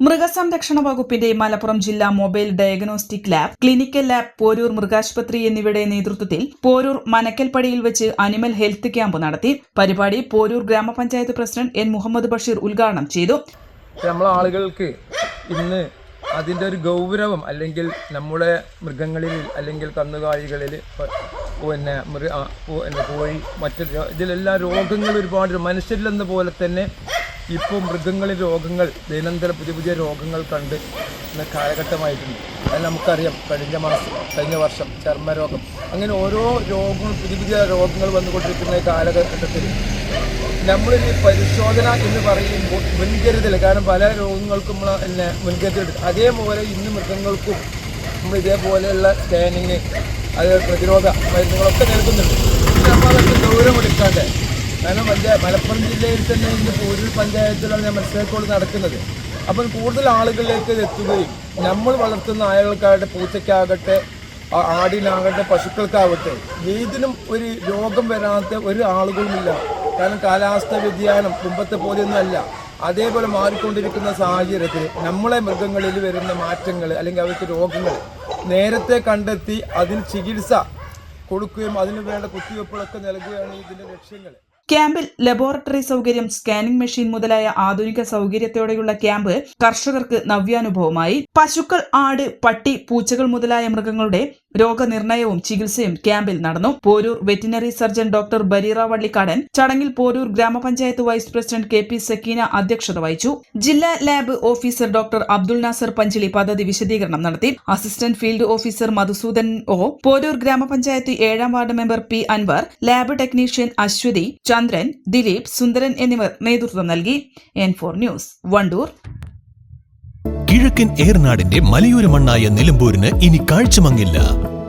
മൃഗസംരക്ഷണ വകുപ്പിന്റെ മലപ്പുറം ജില്ലാ mobile diagnostic lab clinical lab Poroor മൃഗാശുപത്രി എന്നിവയുടെ നേതൃത്വത്തിൽ പോരൂർ മനക്കൽപ്പടിയിൽ വെച്ച് അനിമൽ ഹെൽത്ത് ക്യാമ്പ് നടത്തി. പരിപാടി പോരൂർ ഗ്രാമപഞ്ചായത്ത് പ്രസിഡന്റ് എൻ മുഹമ്മദ് ബഷീർ ഉദ്ഘാടനം ചെയ്തു. ആളുകൾക്ക് ഇന്ന് അതിന്റെ ഒരു ഗൗരവം അല്ലെങ്കിൽ നമ്മുടെ മൃഗങ്ങളിൽ അല്ലെങ്കിൽ കന്നുകാലികളിൽ പിന്നെ മൃഗ പിന്നെ കോഴി മറ്റൊരു രോ- ഇതിലെല്ലാം രോഗങ്ങൾ ഒരുപാട് മനുഷ്യരിലെന്ന പോലെ തന്നെ ഇപ്പോൾ മൃഗങ്ങളിൽ രോഗങ്ങൾ ദൈനംദിന പുതിയ പുതിയ രോഗങ്ങൾ കണ്ട് കാലഘട്ടമായിട്ടുണ്ട്. അത് നമുക്കറിയാം. കഴിഞ്ഞ മാസം കഴിഞ്ഞ വർഷം ചർമ്മരോഗം അങ്ങനെ ഓരോ രോഗങ്ങൾ പുതിയ പുതിയ രോഗങ്ങൾ വന്നുകൊണ്ടിരിക്കുന്ന കാലഘട്ടത്തിൽ നമ്മളൊരു പരിശോധന എന്ന് പറയുമ്പോൾ മുൻകരുതൽ കാരണം പല രോഗങ്ങൾക്കും നമ്മൾ എന്നെ മുൻകരുതൽ അതേപോലെ ഇന്ന് മൃഗങ്ങൾക്കും നമ്മൾ ഇതേപോലെയുള്ള സ്കാനിങ് അത് പ്രതിരോധ മരുന്നുകളൊക്കെ നൽകുന്നുണ്ട്. നമ്മൾ അതൊക്കെ ഗൗരവമെടുക്കാണ്ട് കാരണം മലപ്പുറം ജില്ലയിൽ തന്നെ ഇന്ന് പൂരൂർ പഞ്ചായത്തിലാണ് ഞാൻ മനസ്സിലാക്കോട് നടക്കുന്നത്. അപ്പം കൂടുതൽ ആളുകളിലേക്ക് എത്തുകയും നമ്മൾ വളർത്തുന്ന ആളുകൾക്കാകട്ടെ പൂച്ചയ്ക്കാകട്ടെ ആടിനാകട്ടെ പശുക്കൾക്കാവട്ടെ ഏതിനും ഒരു രോഗം വരാത്ത ഒരു ആളുകളുമില്ല. കാരണം കാലാവസ്ഥ വ്യതിയാനം മുമ്പത്തെ പോലെയൊന്നും അല്ല. അതേപോലെ മാറിക്കൊണ്ടിരിക്കുന്ന സാഹചര്യത്തിൽ നമ്മളെ മൃഗങ്ങളിൽ വരുന്ന മാറ്റങ്ങൾ അല്ലെങ്കിൽ അവർക്ക് രോഗങ്ങൾ നേരത്തെ കണ്ടെത്തി അതിന് ചികിത്സ കൊടുക്കുകയും അതിനു വേണ്ട കുത്തിവയ്പ്പുകളൊക്കെ നൽകുകയാണ് ഇതിന്റെ ലക്ഷ്യങ്ങൾ. ക്യാമ്പിൽ ലബോറട്ടറി സൗകര്യം സ്കാനിംഗ് മെഷീൻ മുതലായ ആധുനിക സൗകര്യത്തോടെയുള്ള ക്യാമ്പ് കർഷകർക്ക് നവ്യാനുഭവമായി. പശുക്കൾ ആട് പട്ടി പൂച്ചകൾ മുതലായ മൃഗങ്ങളുടെ രോഗനിർണയവും ചികിത്സയും ക്യാമ്പിൽ നടന്നു. Poroor veterinary surgeon doctor Bareera Vallikkadan ചടങ്ങിൽ പോരൂർ ഗ്രാമപഞ്ചായത്ത് vice president K P Sakeena അധ്യക്ഷത വഹിച്ചു. ജില്ലാ lab officer doctor Abdul Nasar Panchili പദ്ധതി വിശദീകരണം നടത്തി. Assistant field officer Madhusudan O Poroor ഗ്രാമപഞ്ചായത്ത് ഏഴാം ward member P Anwar lab technician Aswathi Chandran Dileep Sundaran എന്നിവർ നേതൃത്വം നൽകി. N four news Wandoor. കിഴക്കൻ ഏർനാടിന്റെ മലയോര മണ്ണായ നിലമ്പൂരിന് ഇനി കാഴ്ചമങ്ങില്ല.